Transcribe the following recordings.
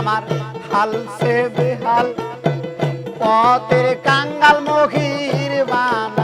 আমার হাল সে বেহাল পথের কাঙ্গাল মহির বান।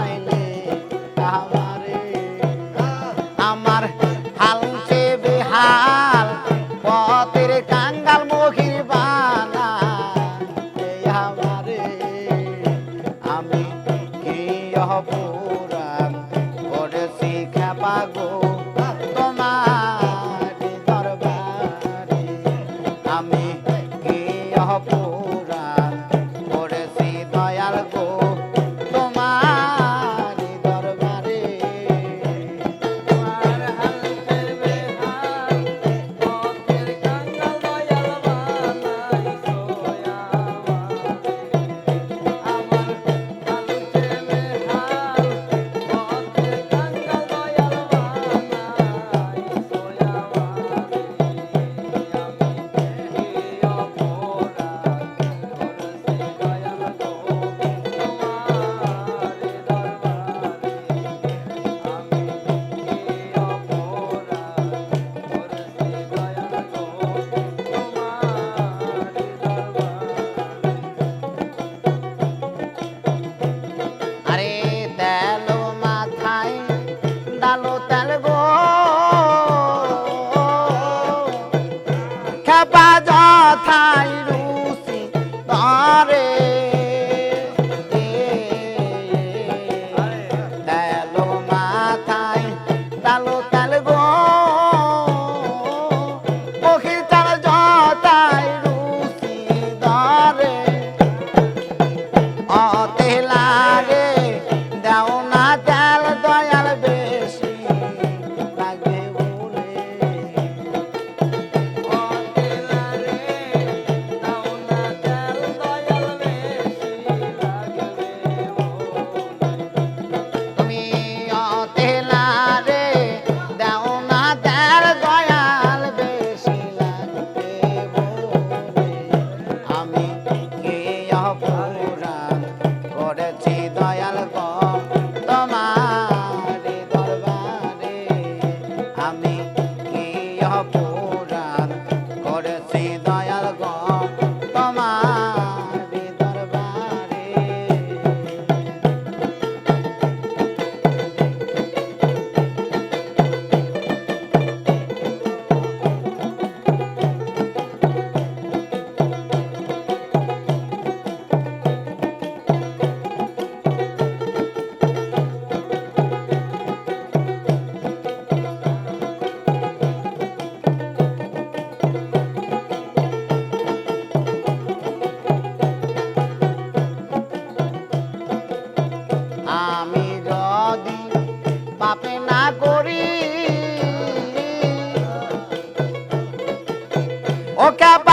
Okay.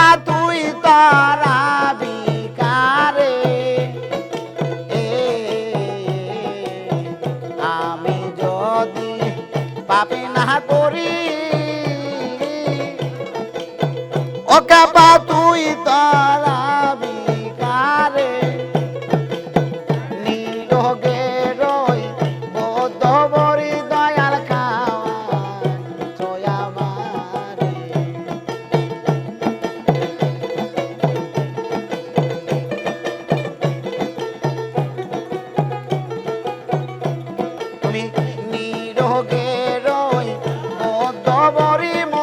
morimos.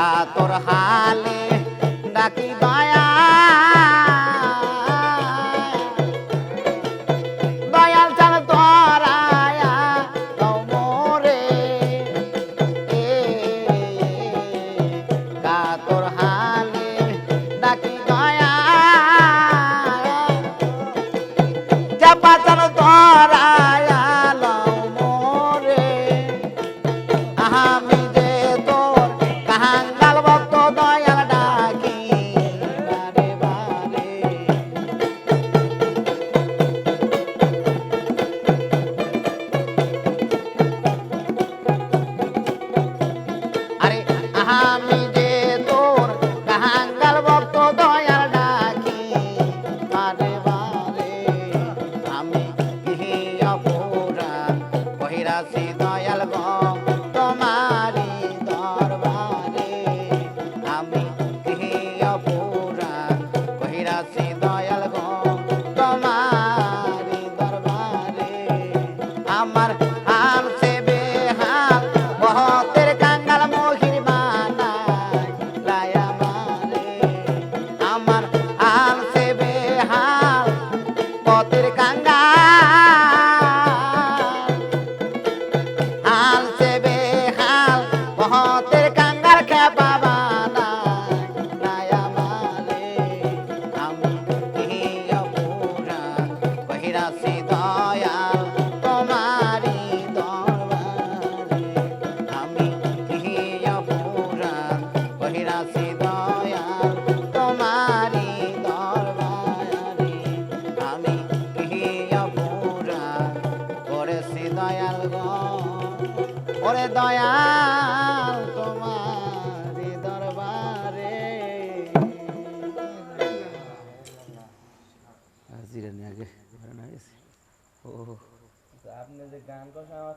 Torhali. ওরে দয়াল তোমার দরবারে। জিরানি আগে ও। আপনি যে গান কথা আমার